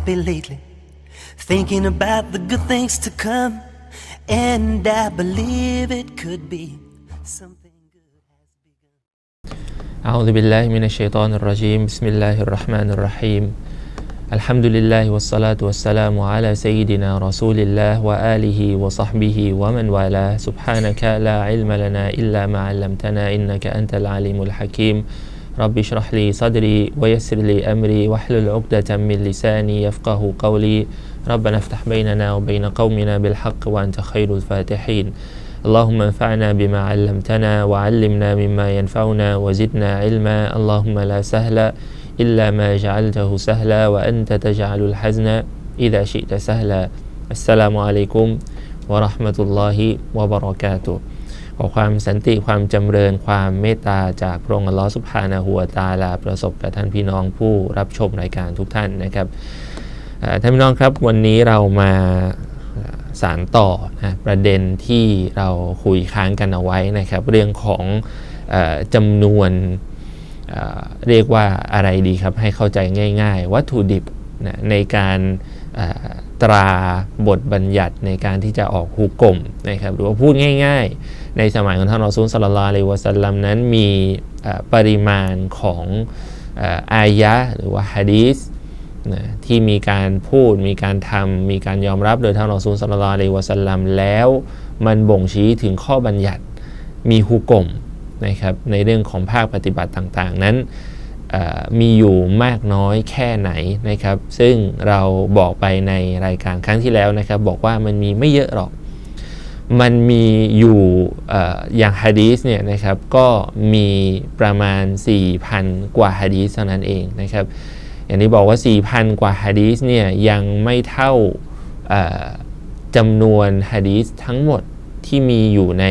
happy lately, thinking about the good things to come, and I believe it could be something good has begun. أعوذ بالله من الشيطان الرجيم بسم الله الرحمن الرحيم الحمد لله والصلاة والسلام على سيدنا رسول الله وآله وصحبه ومن والاه سبحانك لا علم لنا إلا ما علمتنا إنك أنت العليم الحكيم رب اشرح لي صدري ويسر لي أمري واحلل عقدة من لساني يفقه قولي. ربنا افتح بيننا وبين قومنا بالحق وأنت خير الفاتحين. اللهم انفعنا بما علمتنا وعلمنا مما ينفعنا وزدنا علما. اللهم لا سهل إلا ما جعلته سهلا وأنت تجعل الحزن إذا شئت سهلا. السلام عليكم ورحمة الله وبركاته. ข อความสันติความจำเริญความเมตตาจากพระองค์อัลลอฮฺสุบฮานะฮูวตาลาประสบกับท่านพี่น้องผู้รับชมรายการทุกท่านนะครับท่านพี่น้องครับวันนี้เรามาสารต่อนะประเด็นที่เราคุยค้างกันเอาไว้นะครับ เรื่องของอจำนวนเเรียกว่าอะไรดีครับให้เข้าใจง่าย ๆ วัตถุดิบนะในการตราบทบัญญัติในการที่จะออกฮุกกลมนะครับหรือว่าพูดง่าย ๆ ในสมัยของท่านรอซูลสลลัลลอฮุอะลัยฮิวะสัลลัมนั้นมีปริมาณของอายะหรือว่าฮะดีษนะที่มีการพูดมีการทำมีการยอมรับโดยท่านรอซูลสลลัลลอฮุอะลัยฮิวะสัลลัมแล้วมันบ่งชี้ถึงข้อบัญญัติมีฮุกกลมนะครับในเรื่องของภาคปฏิบัติต่างๆ นั้นมีอยู่มากน้อยแค่ไหนนะครับ ซึ่งเราบอกไปในรายการครั้งที่แล้วนะครับ บอกว่ามันมีไม่เยอะหรอก มันมีอยู่ออย่างฮะดีสเนี่ยนะครับก็มีประมาณ 4,000 กว่าฮะดีสเท่านั้นเองนะครับอย่างที่บอกว่า 4,000 กว่าฮะดีสเนี่ยยังไม่เท่าจำนวนฮะดีสทั้งหมดที่มีอยู่ใน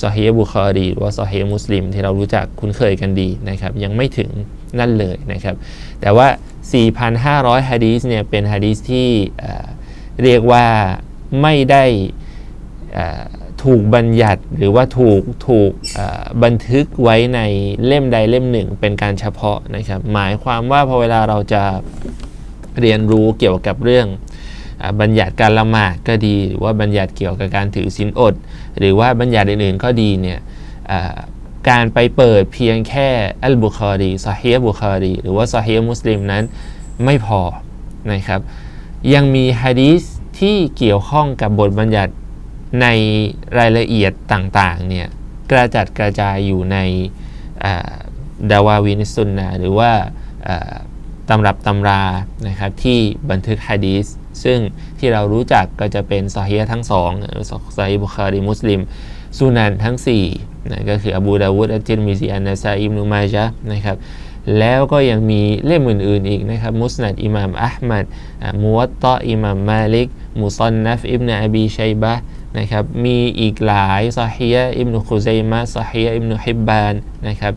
ซอฮีฮ์บุคอรีหรือว่าซอฮีฮ์มุสลิม ที่เรารู้จักคุ้นเคยกันดีนะครับยังไม่ถึงนั่นเลยนะครับแต่ว่า 4,500ฮะดีสเนี่ยเป็นฮะดีสที่เรียกว่าไม่ได้ ถูกบัญญัติหรือว่าถูกถูกบันทึกไว้ในเล่มใดเล่มหนึ่งเป็นการเฉพาะนะครับ หมายความว่าพอเวลาเราจะเรียนรู้เกี่ยวกับเรื่องบัญญัติการละหมาดก็ดี หรือว่าบัญญัติเกี่ยวกับการถือศีลอด หรือว่าบัญญัติอื่นๆก็ดีเนี่ยการไปเปิดเพียงแค่อัลบุคอรีซอฮีบุคอรีหรือว่าซอฮีมุสลิมนั้นไม่พอนะครับยังมีฮะดีษที่เกี่ยวข้องกับบทบัญญัติ ในรายละเอียดต่างๆเนี่ยกระจัดกระจายอยู่ในดาวาวินสุนนะหรือว่าตำรับตำรานะครับที่บันทึกฮะดีษซึ่งที่เรารู้จักก็จะเป็นซอฮีทั้งสองซอฮีบุคารีมุสลิมสุนันทั้ง4นะก็คืออบูดาวุดอัจจิรมิซีอันนาซาอิมนุมาจานะครับแล้วก็ยังมีเล่มอื่นๆอีกนะครับมุสนัดอิหม่ามอัลมัดมุวัตตะอิหม่ามมาลิกมุซันนัฟอิบนาอบีชัยบะ นะครับมีอีกหลายซอฮีฮ์อิบนุคุซัยมะซอฮีฮ์อิบนุฮิบบานนะครับ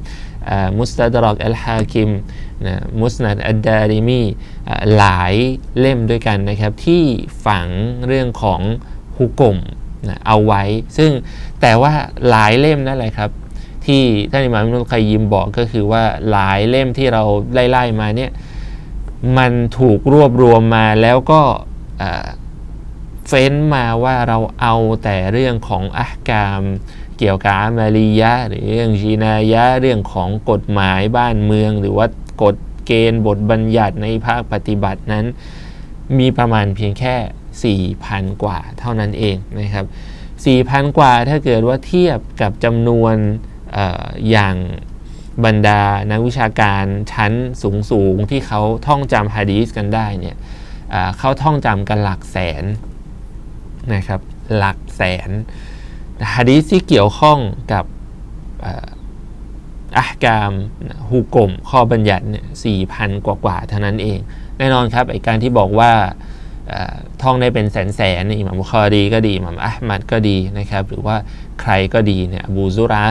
มุสตัดรักอัลฮาคิมนะมุสนัดอัดดาริมีหลายเล่มด้วยกันนะครับที่ฝังเรื่องของฮุกกลมนะเอาไว้ ซึ่งแต่ว่าหลายเล่มนั่นแหละครับ ที่ท่านอิหม่ามอิบนุลกัยยิมบอกก็คือว่าหลายเล่มที่เราไล่ๆมาเนี่ยมันถูกรวบรวมมาแล้วก็ เฟ้นมาว่าเราเอาแต่เรื่องของอักามเกี่ยวกับมาลียะหรือเรื่องจีนายะเรื่องของกฎหมายบ้านเมือง หรือว่ากฎเกณฑ์บทบัญญัติในภาคปฏิบัตินั้น มีประมาณเพียงแค่ 4,000 กว่าเท่านั้นเองนะครับ 4,000 กว่าถ้าเกิดว่าเทียบกับจำนวนออย่างบรรดานักวิชาการชั้นสูงๆที่เขาท่องจำฮะดีสกันได้เนี่ยเขาท่องจำกันหลักแสน นะครับหลักแสนฮะดีที่เกี่ยวข้องกับอักามฮุกลมข้อบัญญัติเนี่ยสี่พันกว่าๆเท่านั้นเอง แน่นอนครับไอการที่บอกว่าท่องได้เป็นแสนแสนอิหม่ามบุคอรีก็ดีอิหม่ามอัลมัดก็ดีนะครับ หรือว่าใครก็ดีเนี่ยบูซุรา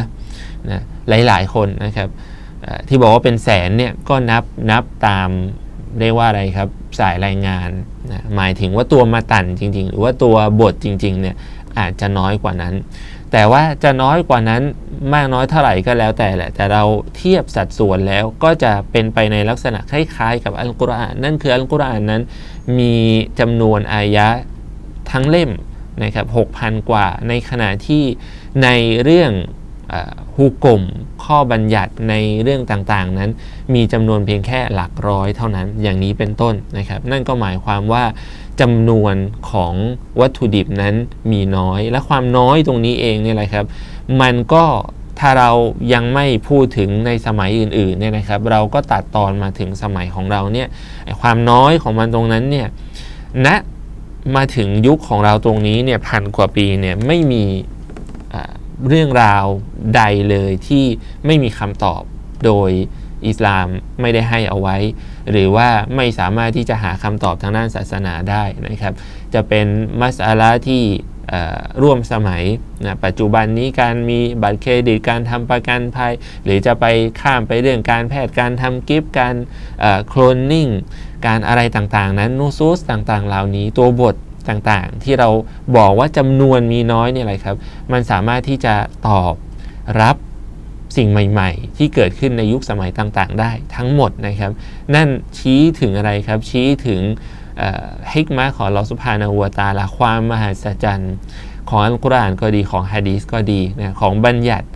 นะหลายๆคนนะครับที่บอกว่าเป็นแสนเนี่ยก็นับนับตาม เรียกว่าอะไรครับสายรายงานนะหมายถึงว่าตัวมาตันจริง ๆ หรือว่าตัวบทจริงๆเนี่ยอาจจะน้อยกว่านั้น แต่ว่าจะน้อยกว่านั้นมากน้อยเท่าไหร่ก็แล้วแต่แหละ แต่เราเทียบสัดส่วนแล้วก็จะเป็นไปในลักษณะคล้ายๆ กับอัลกุรอาน นั่นคืออัลกุรอานนั้น มีจำนวนอายะทั้งเล่มนะครับ6,000กว่า ในขณะที่ในเรื่อง ฮุกกลมข้อบัญญัติในเรื่องต่างๆ นั้น มีจำนวนเพียงแค่หลักร้อยเท่านั้นอย่างนี้เป็นต้นนะครับ นั่นก็หมายความว่าจำนวนของวัตถุดิบนั้นมีน้อย และความน้อยตรงนี้เองเนี่ยแหละครับ มันก็ถ้าเรายังไม่พูดถึงในสมัยอื่นๆเนี่ยนะครับ เราก็ตัดตอนมาถึงสมัยของเราเนี่ยความน้อยของมันตรงนั้นเนี่ยณนะมาถึงยุคของเราตรงนี้เนี่ยพันกว่าปีเนี่ยไม่มี เรื่องราวใดเลยที่ไม่มีคำตอบโดยอิสลามไม่ได้ให้เอาไว้ หรือว่าไม่สามารถที่จะหาคำตอบทางด้านศาสนาได้นะครับ จะเป็นมัสอาลาที่ร่วมสมัยนะปัจจุบันนี้การมีบัตรเครดิตการทำประกันภัย หรือจะไปข้ามไปเรื่องการแพทย์การทำกิฟต์การโคลนนิ่งการอะไรต่างๆ นั้นนูซูสต่างๆ เหล่านี้ตัวบท ต่างๆ ที่เราบอกว่าจำนวนมีน้อยเนี่ยอะไรครับ มันสามารถที่จะตอบรับสิ่งใหม่ ๆ ที่เกิดขึ้นในยุคสมัยต่างๆ ได้ทั้งหมดนะครับ นั่นชี้ถึงอะไรครับ ชี้ถึงฮิกมาของลอสุภานาหัวตาละความมหัศจรรย์ ของอัลกุรอานก็ดีของฮะดีสก็ดีนะของบัญญัติ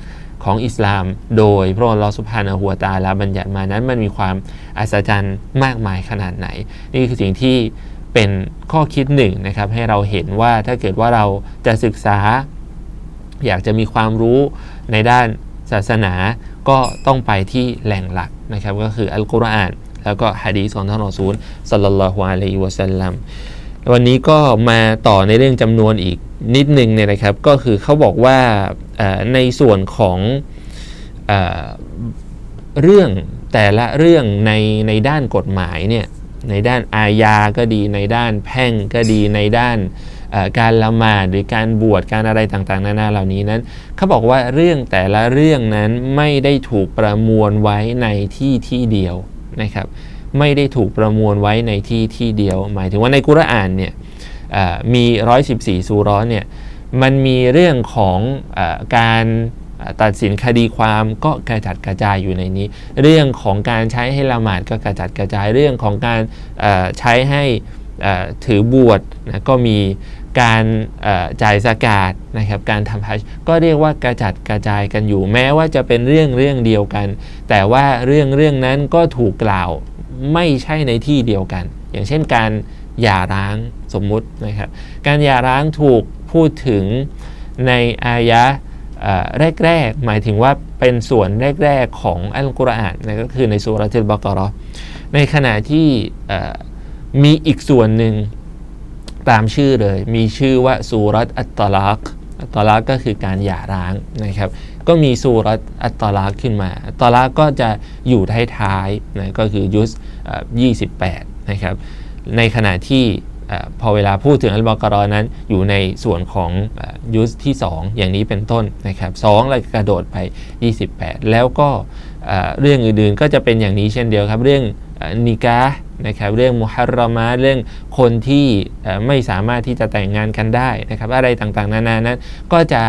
ของอิสลาม โดยพระองค์ลอสุภานาหัวตาละบัญญัติมานั้นมันมีความอัศจรรย์มากมายขนาดไหน นี่คือสิ่งที่ เป็นข้อคิดหนึ่งนะครับให้เราเห็นว่าถ้าเกิดว่าเราจะศึกษา อยากจะมีความรู้ในด้านศาสนาก็ต้องไปที่แหล่งหลักนะครับ ก็คืออัลกุรอาน แล้วก็ฮะดีษของท่านรอซูลสัลลัลลอฮุอะลัยฮิวะสัลลัมวันนี้ก็มาต่อในเรื่องจำนวนอีกนิดนึงเนี่ยนะครับ ก็คือเขาบอกว่าในส่วนของอเรื่องแต่ละเรื่องในในด้านกฎหมายเนี่ย ในด้านอาญาก็ดี ในด้านแพ่งก็ดีในด้านการละหมาดหรือการบวชการอะไรต่างๆ นานาเหล่านี้นั้นเขาบอกว่าเรื่องแต่ละเรื่องนั้นไม่ได้ถูกประมวลไว้ในที่ที่เดียวนะครับ ไม่ได้ถูกประมวลไว้ในที่ที่เดียว หมายถึงว่าในกุรอานเนี่ยมี 114 ซูร้อนเนี่ยมันมีเรื่องของอการ ตัดสินคดีความก็กระจัดกระจายอยู่ในนี้ เรื่องของการใช้ให้ละหมาดก็กระจัดกระจายเรื่องของการใช้ให้ถือบวชนะก็มีการจ่ายสกาดนะครับการทำฮัจก็เรียกว่ากระจัดกระจายกันอยู่ แม้ว่าจะเป็นเรื่องเรื่องเดียวกัน แต่ว่าเรื่องเรื่องนั้นก็ถูกกล่าวไม่ใช่ในที่เดียวกัน อย่างเช่นการหย่าร้างสมมุตินะครับการหย่าร้างถูกพูดถึงในอายะ แรกๆ หมายถึงว่าเป็นส่วนแรกๆ ของอัลกุรอานนั่นก็คือในสุรทิลบากรอในขณะที่มีอีกส่วนหนึ่งตามชื่อเลย มีชื่อว่าสุรัตอัตตลักอัตตลักก็คือการหย่าร้างนะครับ ก็มีสุรัตอัตตลักขึ้นมา อัตตลักก็จะอยู่ท้ายๆนะก็คือยุส28นะครับในขณะที่ พอเวลาพูดถึงอัลบากรอนั้นอยู่ในส่วนของยุสที่ 2 อย่างนี้เป็นต้นนะครับสองเรากระโดดไป 28 แล้วก็เรื่องอื่นๆก็จะเป็นอย่างนี้เช่นเดียวครับ เรื่องนิกา นะครับเรื่องมุฮัรรมาเรื่องคนที่ไม่สามารถที่จะแต่งงานกันได้นะครับอะไรต่างๆ นานานั้น ก็จะ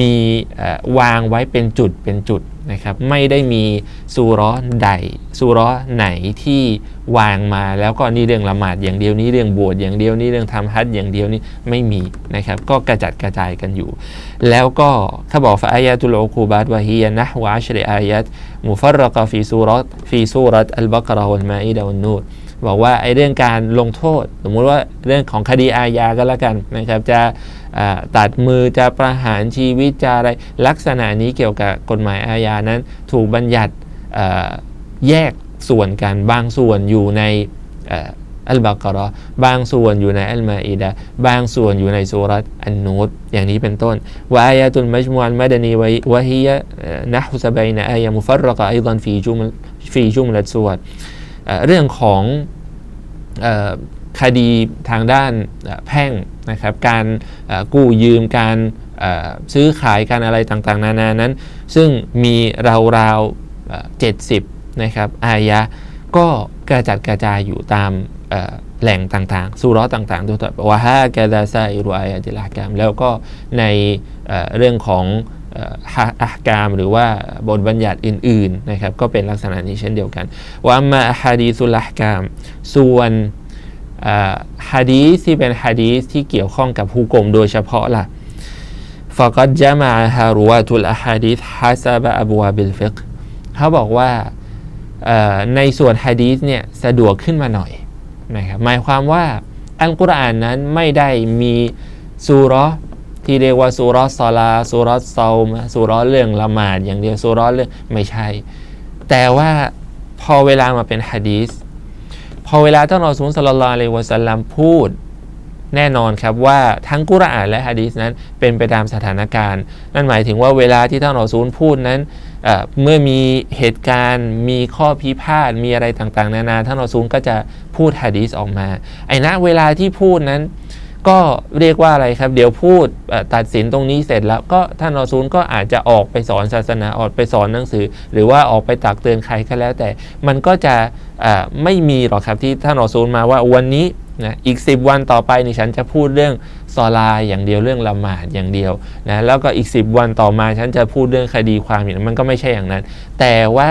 มีวางไว้เป็นจุดเป็นจุดนะครับไม่ได้มีซูร้อใดซูร้อไหนที่วางมาแล้วก็นี่เรื่องละหมาดอย่างเดียวนี้เรื่องบวชอย่างเดียวนี้เรื่องทำฮัจอย่างเดียวนี้ไม่มีนะครับก็กระจัดกระจายกันอยู่ แล้วก็ถ้าบอกฟาอายะตุลอคูบาตวะฮียนะวะชริอายะตมุฟัรรกฟีซูรัตฟีซูรัตอัลบากรอวัลมาอิดะวันูร บอกว่าไอ้เรื่องการลงโทษ สมมุติว่าเรื่องของคดีอาญาก็แล้วกันนะครับ จะตัดมือจะประหารชีวิตจะอะไรลักษณะนี้เกี่ยวกับกฎหมายอาญานั้น ถูกบัญญัติแยกส่วนกันบางส่วนอยู่ในอัลบากรอบางส่วนอยู่ในอัลมาอิดะบางส่วนอยู่ในสุรัตอันนูตอย่างนี้เป็นต้นวะอายะตุลมัจมุอัลมะดานีวะฮียะนะฮุสบัยนะอายะมุฟัรรกะอัยดันฟีจุมฟีจุมลัดสวด เรื่องของคดีทางด้านแพ่งนะครับการกู้ยืมการซื้อขายการอะไรต่างๆ นานานั้น ซึ่งมีราวๆ70นะครับอายะก็กระจัดกระจายอยู่ตามแหล่งต่างๆ สุร้อต่างๆตัวต่อวะฮะกาดาซาอิรุอายะติลากามแล้วก็ในเรื่องของ อักามหรือว่าบทบัญญัติอื่นๆนะครับก็เป็นลักษณะนี้เช่นเดียวกันว่ามาฮะดีสุลฮกาม ส่วนฮะดีที่เป็นฮะดีที่เกี่ยวข้องกับฮุกมโดยเฉพาะล่ะฟะกัดจะมาฮารุวาตุลฮะดีฮัซาบะอบวาบิลฟิกเขาบอกว่าในส่วนฮะดีเนี่ยสะดวกขึ้นมาหน่อยนะครับหมายความว่าอัลกุรอานนั้นไม่ได้มีซูรอ ที่เรียกว่าซูราะห์ซอลาซูราะห์เซามาซูรเรื่องละหมาดอย่างเดียวซูรเรื่องไม่ใช่ แต่ว่าพอเวลามาเป็นฮะดีสพอเวลาท่านอซูลสลลัลลอฮุอะลัยฮิวะสัลลัมพูดแน่นอนครับว่าทั้งกุรอานและฮะดีษนั้นเป็นไปตามสถานการณ์ นั่นหมายถึงว่าเวลาที่ท่านอซูลพูดนั้นเมื่อมีเหตุการณ์มีข้อพิพาทมีอะไรต่างๆ นานาท่านอซูลก็จะพูดฮะดีษออกมาไอ้ณเวลาที่พูดนั้น ก็เรียกว่าอะไรครับ เดี๋ยวพูดตัดสินตรงนี้เสร็จแล้วก็ท่านรอซูลก็อาจจะออกไปสอนศาสนาออกไปสอนหนังสือ หรือว่าออกไปตักเตือนใครก็แล้ว แต่มันก็จะไม่มีหรอกครับที่ท่านรอซูลมาว่าวันนี้นะอีก 10 วันต่อไปนี่ฉันจะพูดเรื่องซอลาอย่างเดียวเรื่องละหมาดอย่างเดียวนะแล้วก็อีก 10 วันต่อมาฉันจะพูดเรื่องคดีความอย่างนั้นมันก็ไม่ใช่อย่างนั้น แต่ว่า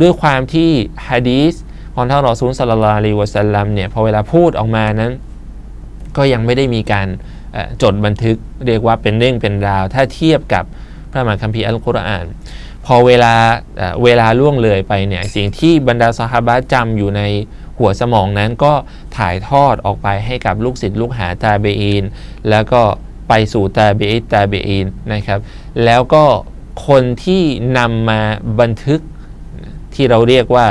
ด้วยความที่ฮะดีสของท่านรอซูลสัลลัลลอฮุอะลัยฮิวะสัลลัมเนี่ยพอเวลาพูดออกมานั้น ก็ยังไม่ได้มีการจดบันทึกเรียกว่าเป็นเรื่องเป็นราว ถ้าเทียบกับพระมหาคัมภีร์อัลกุรอาน พอเวลาเวลาล่วงเลยไปเนี่ยสิ่งที่บรรดาซอฮาบะจำอยู่ในหัวสมองนั้นก็ถ่ายทอดออกไปให้กับลูกศิษย์ลูกหาตาเบอีนแล้วก็ไปสู่ตาเบอิตตาเบอีนนะครับ แล้วก็คนที่นำมาบันทึกที่เราเรียกว่า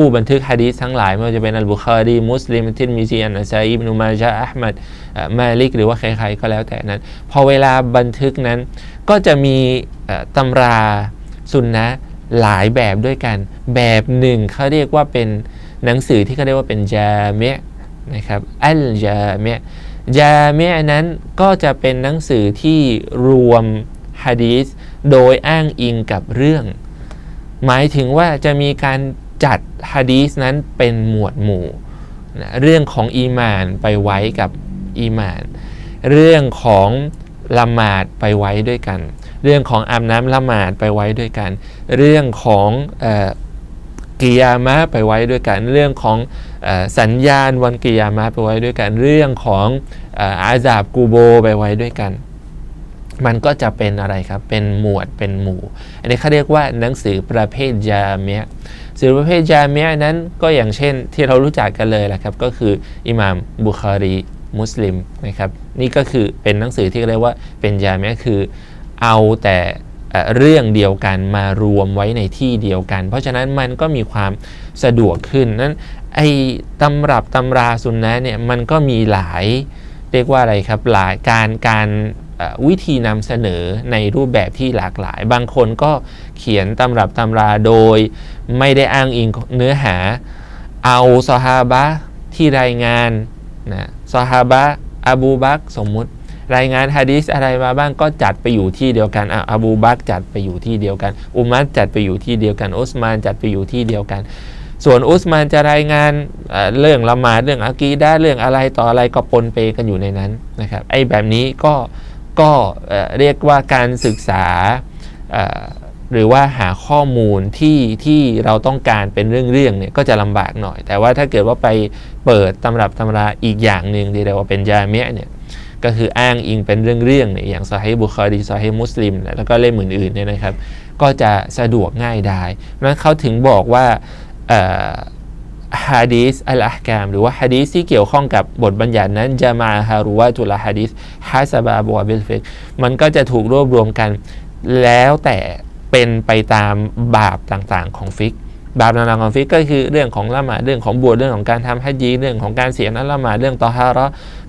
ผู้บันทึกฮะดีษทั้งหลายไม่ว่าจะเป็นอัลบุคารีมุสลิมทินมิซีอันอัสซัยอิบนุมาจาอะห์มัดมาลิกหรือว่าใครๆก็แล้วแต่นั้น พอเวลาบันทึกนั้น ก็จะมีตำราสุนนะหลายแบบด้วยกัน แบบหนึ่งเขาเรียกว่าเป็นหนังสือที่เขาเรียกว่าเป็นจาเมะนะครับอัลจาเมะจาเมะนั้นก็จะเป็นหนังสือที่รวมฮะดีษโดยอ้างอิงกับเรื่อง หมายถึงว่าจะมีการ จัดฮะดีสนั้นเป็นหมวดหมู่นะเรื่องของอีมานไปไว้กับอีมาน เรื่องของละหมาดไปไว้ด้วยกัน เรื่องของอาบน้ำละหมาดไปไว้ด้วยกัน เรื่องของกิยามะไปไว้ด้วยกัน เรื่องของอสัญญาณวันกิยามะไปไว้ด้วยกัน เรื่องของออาซาบกูโบไปไว้ด้วยกัน มันก็จะเป็นอะไรครับ เป็นหมวดเป็นหมู่ อันนี้เขาเรียกว่าหนังสือประเภทยาเมียสือประเภทยาเมียนั้นก็อย่างเช่นที่เรารู้จักกันเลยแหละครับ ก็คืออิหม่ามบุคารีมุสลิมนะครับนี่ก็คือเป็นหนังสือที่เรียกว่าเป็นยาเมียคือเอาแต่เรื่องเดียวกันมารวมไว้ในที่เดียวกัน เพราะฉะนั้นมันก็มีความสะดวกขึ้นนั้นไอ้ตำรับตำราสุนนะเนี่ยมันก็มีหลายเรียกว่าอะไรครับหลายการการ วิธีนำเสนอในรูปแบบที่หลากหลาย บางคนก็เขียนตำรับตำราโดย ไม่ได้อ้างอิงเนื้อหา เอาซอฮาบะที่รายงานนะซอฮาบะอบูบักสมมุติรายงานฮะดีษอะไรมาบ้างก็จัดไปอยู่ที่เดียวกันอะอบูบักจัดไปอยู่ที่เดียวกัน อุมัรจัดไปอยู่ที่เดียวกันอุสมานจัดไปอยู่ที่เดียวกัน ส่วนอุสมานจะรายงานเรื่องละหมาดเรื่องอากีดะห์เรื่องอะไรต่ออะไรก็ปนเปกันอยู่ในนั้นนะครับไอ้แบบนี้ก็ ก็เรียกว่าการศึกษาหรือว่าหาข้อมูลที่ที่เราต้องการเป็นเรื่องๆเนี่ยก็จะลำบากหน่อย แต่ว่าถ้าเกิดว่าไปเปิดตำรับตำราอีกอย่างหนึ่งที่เรียกว่าเป็นยาเมะเนี่ยก็คืออ้างอิงเป็นเรื่องๆเนี่ยอย่างซอฮีบุคอรีซอฮีมุสลิมแล้วก็เล่มอื่นๆเนี่ยนะครับ ก็จะสะดวกง่ายได้เพราะฉะนั้นเขาถึงบอกว่า ฮะดีสอัลอาฮกามหรือว่าฮะดีสที่เกี่ยวข้องกับบทบัญญัตินั้นจะมาฮารุวาตุลฮะดีสฮาซาบาบัวเบลฟิกมันก็จะถูกรวบรวมกัน แล้วแต่เป็นไปตามบาปต่างๆของฟิก บาปต่างๆของฟิกก็คือเรื่องของละหมาดเรื่องของบวชเรื่องของการทำฮัจญีเรื่องของการเสียนั้นละหมาดเรื่องตอฮาระ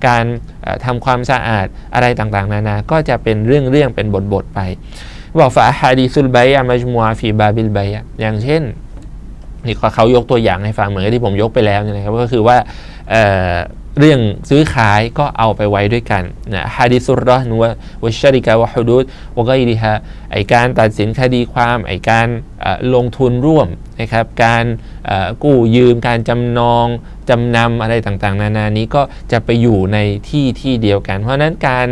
การเอ่อทำความสะอาดอะไรต่างๆ นานา ก็จะเป็นเรื่องๆเป็นบทๆไปบอกฟาฮะดีซุลไบยะมัจมัวฟีบาบิลไบยะอย่างเช่น นี่เขายกตัวอย่างให้ฟังเหมือนกับที่ผมยกไปแล้วนะครับก็คือว่าเเรื่องซื้อขายก็เอาไปไว้ด้วยกันนะฮะดิสุรรห์วะวชริกะวะฮุดูดวะกอยริฮะไอการตัดสินคดีความไอการลงทุนร่วมนะครับการกู้ยืมการจำนองจำนำอะไรต่างๆ นานานี้ก็จะไปอยู่ในที่ที่เดียวกัน เพราะนั้นการ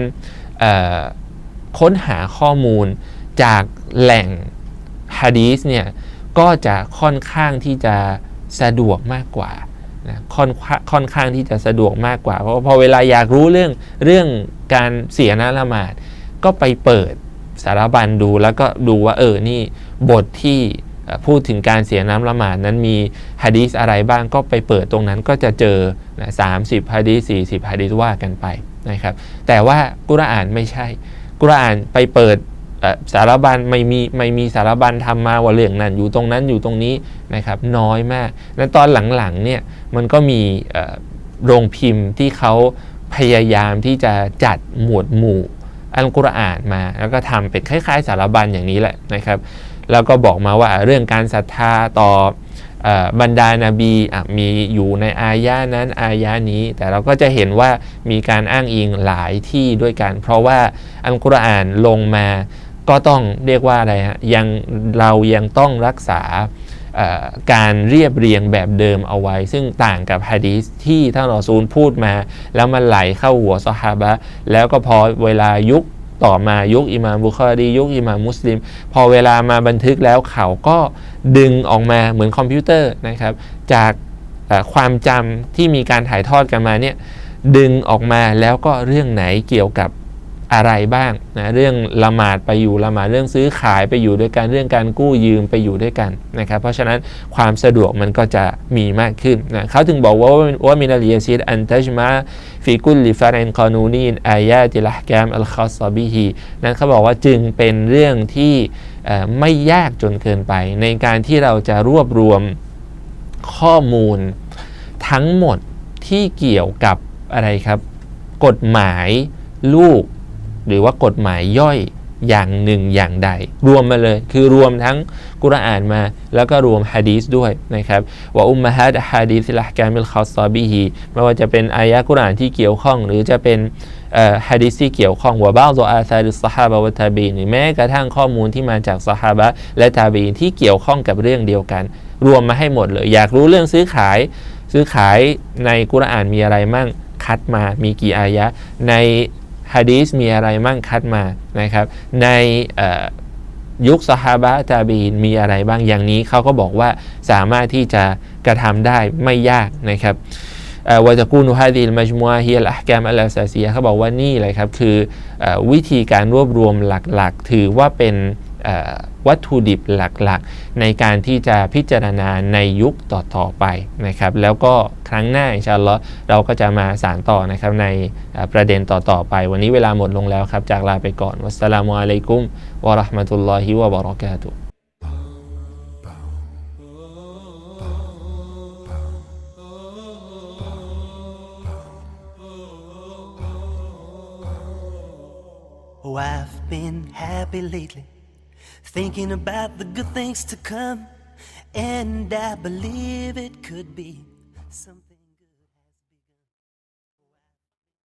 ค้นหาข้อมูลจากแหล่งฮะดีสเนี่ย ก็จะค่อนข้างที่จะสะดวกมากกว่านะค่อนข้างค่อนข้างที่จะสะดวกมากกว่า เพราะว่าพอเวลาอยากรู้เรื่องเรื่องการเสียนะละหมาด ก็ไปเปิดสารบัญดูแล้วก็ดูว่าเออนี่บทที่พูดถึงการเสียน้ำละหมาดนั้นมีฮะดีษอะไรบ้างก็ไปเปิดตรงนั้นก็จะเจอนะสามสิบฮะดีษสี่สิบฮะดีษว่ากันไปนะครับ แต่ว่ากุรอานไม่ใช่ กุรอานไปเปิด สารบัญไม่มีไม่มีสารบัญทำมาว่าเรื่องนั้นอยู่ตรงนั้นอยู่ตรงนี้นะครับน้อยมาก และตอนหลังๆเนี่ยมันก็มีโรงพิมพ์ที่เขาพยายามที่จะจัดหมวดหมู่อัลกุรอานมา แล้วก็ทำเป็นคล้ายๆ สารบัญอย่างนี้แหละนะครับ แล้วก็บอกมาว่าเรื่องการศรัทธาต่ออบรรดานาบีมีอยู่ในอายะนั้นอายะนี้ แต่เราก็จะเห็นว่ามีการอ้างอิงหลายที่ด้วยกัน เพราะว่าอัลกุรอานลงมา ก็ต้องเรียกว่าอะไรฮะยังเรายังต้องรักษาการเรียบเรียงแบบเดิมเอาไว้ ซึ่งต่างกับฮะดีษที่ท่านรอซูลพูดมา แล้วมันไหลเข้าหัวซอฮาบะแล้วก็พอเวลายุคต่อมายุคอิมามบุคอรียุคอิมามมุสลิม พอเวลามาบันทึกแล้วเขาก็ดึงออกมาเหมือนคอมพิวเตอร์นะครับ จากความจำที่มีการถ่ายทอดกันมาเนี่ยดึงออกมาแล้วก็เรื่องไหนเกี่ยวกับ อะไรบ้างนะเรื่องละหมาดไปอยู่ละหมาดเรื่องซื้อขายไปอยู่ด้วยกันเรื่องการกู้ยืมไปอยู่ด้วยกันนะครับเพราะฉะนั้นความสะดวกมันก็จะมีมากขึ้นนะเขาถึงบอกว่าว่ามินาลียซีดอันตัจมาฟีกุลลิฟารินกานูนีนอายาติลฮกามอัลคอสบิฮีนั้นเขาบอกว่าจึงเป็นเรื่องที่ไม่ยากจนเกินไป ในการที่เราจะรวบรวมข้อมูลทั้งหมดที่เกี่ยวกับอะไรครับ กฎหมายลูก หรือว่ากฎหมายย่อยอย่างหนึ่งอย่างใด รวมมาเลยคือรวมทั้งกุรอานมา แล้วก็รวมฮะดีษด้วยนะครับว่าอุมมะฮัดฮะดีษละกามิลคอสซอบิฮีไม่ว่าจะเป็นอายะกุรอานที่เกี่ยวข้อง หรือจะเป็นฮะดีษที่เกี่ยวข้องว่าบ้าตัวอาซาดิสฮาบะวะตาบีนหรือแม้กระทั่งข้อมูลที่มาจากซะฮาบะและตาบีนที่เกี่ยวข้องกับเรื่องเดียวกัน รวมมาให้หมดเลย อยากรู้เรื่องซื้อขายซื้อขายในกุรอานมีอะไรมั่งคัดมามีกี่อายะใน ฮะดีสมีอะไรมั่งคัดมานะครับ ในยุคสฮาบะตาบีนมีอะไรบ้างอย่างนี้เขาก็บอกว่าสามารถที่จะกระทำได้ไม่ยากนะครับวาจะกูนุฮาดีลมัจมัวเฮียลอะแกมอัลอาซาซียเขาบอกว่านี่เลยครับ คืออวิธีการรวบรวมหลักๆ ถือว่าเป็น วัตถุดิบหลักๆ ในการที่จะพิจารณาในยุคต่อๆไปนะครับ แล้วก็ครั้งหน้าอินชาอัลลอฮ์เราก็จะมาสานต่อนะครับในประเด็นต่อๆไป วันนี้เวลาหมดลงแล้วครับ จากลาไปก่อน วัสสลามุอะลัยกุมวะราะห์มะตุลลอฮิวะบะเราะกาตุ Oh, I've been happy lately, thinking about the good things to come, and I believe it could be something.